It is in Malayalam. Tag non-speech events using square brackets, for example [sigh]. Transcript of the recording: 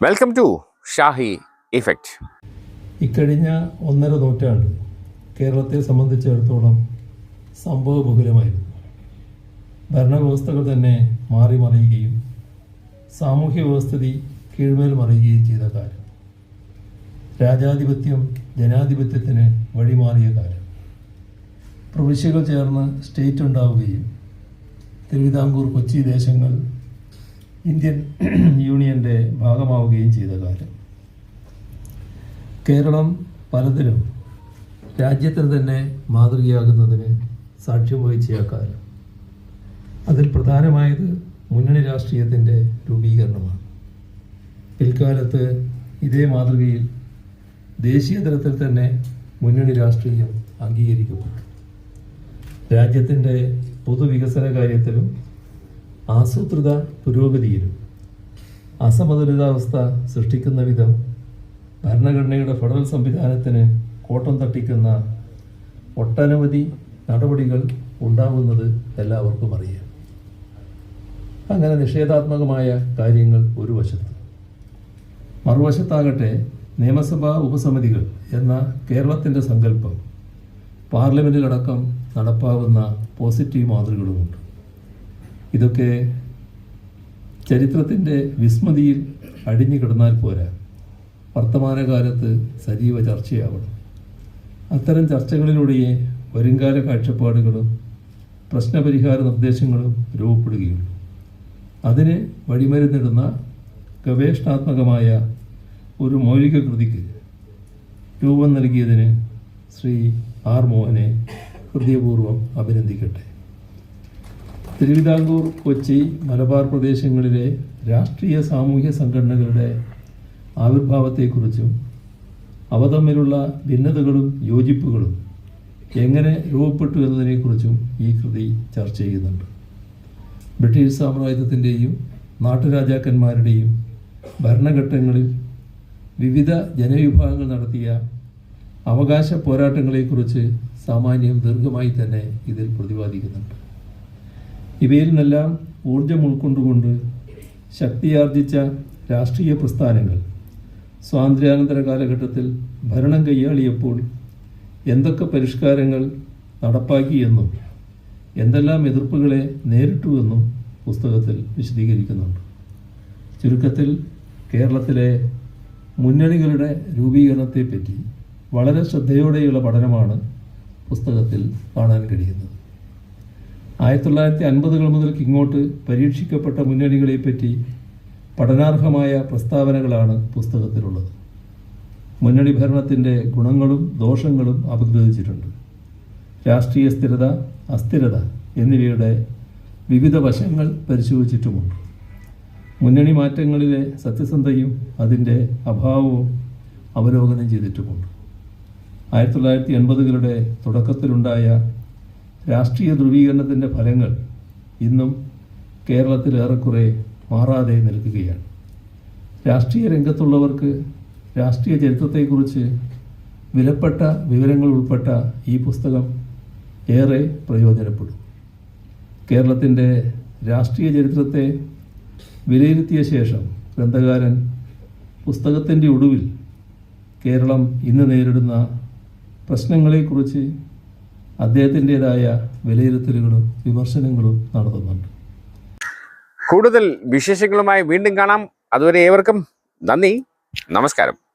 വെൽക്കം ടു ഷാഹി ഇഫക്റ്റ് ഇക്കഴിഞ്ഞ ഒന്നര നൂറ്റാണ്ട് കേരളത്തെ സംബന്ധിച്ചിടത്തോളം സംഭവബഹുലമായിരുന്നു ഭരണവ്യവസ്ഥകൾ തന്നെ മാറി മറിയുകയും സാമൂഹ്യ വ്യവസ്ഥിതി കീഴ്മേൽ മറിയുകയും ചെയ്ത കാലം. രാജാധിപത്യം ജനാധിപത്യത്തിന് വഴിമാറിയ കാലം. പ്രവിശ്യകൾ ചേർന്ന് സ്റ്റേറ്റ് ഉണ്ടാവുകയും തിരുവിതാംകൂർ കൊച്ചി ദേശങ്ങൾ ഇന്ത്യൻ [clears throat] യൂണിയന്റെ ഭാഗമാവുകയും ചെയ്ത കാലം കേരളം പലതിലും രാജ്യത്തിന് തന്നെ മാതൃകയാകുന്നതിന് സാക്ഷ്യം വഹിച്ച കാലം. അതിൽ പ്രധാനമായത് മുന്നണി രാഷ്ട്രീയത്തിന്റെ രൂപീകരണമാണ്. പിൽക്കാലത്ത് ഇതേ മാതൃകയിൽ ദേശീയ തലത്തിൽ തന്നെ മുന്നണി രാഷ്ട്രീയം അംഗീകരിക്കപ്പെട്ടു. രാജ്യത്തിന്റെ പൊതുവികസന കാര്യത്തിലും ആസൂത്രിത പുരോഗതിയിലും അസമതുലിതാവസ്ഥ സൃഷ്ടിക്കുന്ന വിധം ഭരണഘടനയുടെ ഫെഡറൽ സംവിധാനത്തിന് കോട്ടം തട്ടിക്കുന്ന ഒട്ടനവധി നടപടികൾ ഉണ്ടാവുന്നത് എല്ലാവർക്കും അറിയാം. അങ്ങനെ നിഷേധാത്മകമായ കാര്യങ്ങൾ ഒരു വശത്ത്. മറുവശത്താകട്ടെ നിയമസഭാ ഉപസമിതികൾ എന്ന കേരളത്തിന്റെ സങ്കല്പം പാർലമെന്റിലടക്കം നടപ്പാവുന്ന പോസിറ്റീവ് മാതൃകകളുമുണ്ട്. ഇതൊക്കെ ചരിത്രത്തിന്റെ വിസ്മൃതിയിൽ അടിഞ്ഞു കിടന്നാൽ പോരാ. വർത്തമാനകാലത്ത് സജീവ ചർച്ചയാവണം. അത്തരം ചർച്ചകളിലൂടെയേ വരുംകാല കാഴ്ചപ്പാടുകളും പ്രശ്നപരിഹാര നിർദ്ദേശങ്ങളും രൂപപ്പെടുകയുള്ളൂ. അതിന് വഴിമരുന്നിടുന്ന ഗവേഷണാത്മകമായ ഒരു മൗലിക കൃതിക്ക് രൂപം നൽകിയതിന് ശ്രീ ആർ മോഹനെ ഹൃദയപൂർവം അഭിനന്ദിക്കട്ടെ. തിരുവിതാംകൂർ കൊച്ചി മലബാർ പ്രദേശങ്ങളിലെ രാഷ്ട്രീയ സാമൂഹ്യ സംഘടനകളുടെ ആവിർഭാവത്തെക്കുറിച്ചും അവ തമ്മിലുള്ള ഭിന്നതകളും യോജിപ്പുകളും എങ്ങനെ രൂപപ്പെട്ടു എന്നതിനെക്കുറിച്ചും ഈ കൃതി ചർച്ച ചെയ്യുന്നുണ്ട്. ബ്രിട്ടീഷ് സാമ്രാജ്യത്തിന്റെയും നാട്ടുരാജാക്കന്മാരുടെയും ഭരണഘട്ടങ്ങളിൽ വിവിധ ജനവിഭാഗങ്ങൾ നടത്തിയ അവകാശ പോരാട്ടങ്ങളെക്കുറിച്ച് സാമാന്യം ദീർഘമായി തന്നെ ഇതിൽ പ്രതിപാദിക്കുന്നുണ്ട്. ഇവയിൽ നിന്നെല്ലാം ഊർജം ഉൾക്കൊണ്ടുകൊണ്ട് ശക്തിയാർജിച്ച രാഷ്ട്രീയ പ്രസ്ഥാനങ്ങൾ സ്വാതന്ത്ര്യാനന്തര കാലഘട്ടത്തിൽ ഭരണം കൈയാളിയപ്പോൾ എന്തൊക്കെ പരിഷ്കാരങ്ങൾ നടപ്പാക്കിയെന്നും എന്തെല്ലാം എതിർപ്പുകളെ നേരിട്ടുവെന്നും പുസ്തകത്തിൽ വിശദീകരിക്കുന്നുണ്ട്. ചുരുക്കത്തിൽ കേരളത്തിലെ മുന്നണികളുടെ രൂപീകരണത്തെപ്പറ്റി വളരെ ശ്രദ്ധയോടെയുള്ള പഠനമാണ് പുസ്തകത്തിൽ കാണാൻ കഴിയുന്നത്. ആയിരത്തി തൊള്ളായിരത്തി അൻപതുകൾ മുതൽക്ക് ഇങ്ങോട്ട് പരീക്ഷിക്കപ്പെട്ട മുന്നണികളെപ്പറ്റി പഠനാർഹമായ പ്രസ്താവനകളാണ് പുസ്തകത്തിലുള്ളത്. മുന്നണി ഭരണത്തിന്റെ ഗുണങ്ങളും ദോഷങ്ങളും അപഗ്രഥിച്ചിട്ടുണ്ട് രാഷ്ട്രീയ സ്ഥിരത അസ്ഥിരത എന്നിവയുടെ വിവിധ വശങ്ങൾ പരിശോധിച്ചിട്ടുമുണ്ട്. മുന്നണി മാറ്റങ്ങളിലെ സത്യസന്ധയും അതിന്റെ അഭാവവും അവലോകനം ചെയ്തിട്ടുമുണ്ട്. ആയിരത്തി തൊള്ളായിരത്തി എൺപതുകളുടെ തുടക്കത്തിലുണ്ടായ രാഷ്ട്രീയ ധ്രുവീകരണത്തിന്റെ ഫലങ്ങൾ ഇന്നും കേരളത്തിൽ ഏറെക്കുറെ മാറാതെ നിൽക്കുകയാണ്. രാഷ്ട്രീയ രംഗത്തുള്ളവർക്ക് രാഷ്ട്രീയ ചരിത്രത്തെക്കുറിച്ച് വിലപ്പെട്ട വിവരങ്ങൾ ഉൾപ്പെട്ട ഈ പുസ്തകം ഏറെ പ്രയോജനപ്പെടും. കേരളത്തിന്റെ രാഷ്ട്രീയ ചരിത്രത്തെ വിലയിരുത്തിയ ശേഷം ഗ്രന്ഥകാരൻ പുസ്തകത്തിന്റെ ഒടുവിൽ കേരളം ഇന്ന് നേരിടുന്ന പ്രശ്നങ്ങളെക്കുറിച്ച് അദ്ദേഹത്തിന്റെതായ വിലയിരുത്തലുകളും വിമർശനങ്ങളും നടത്തുന്നുണ്ട്. കൂടുതൽ വിശേഷങ്ങളുമായി വീണ്ടും കാണാം. അതുവരെ ഏവർക്കും നന്ദി. നമസ്കാരം.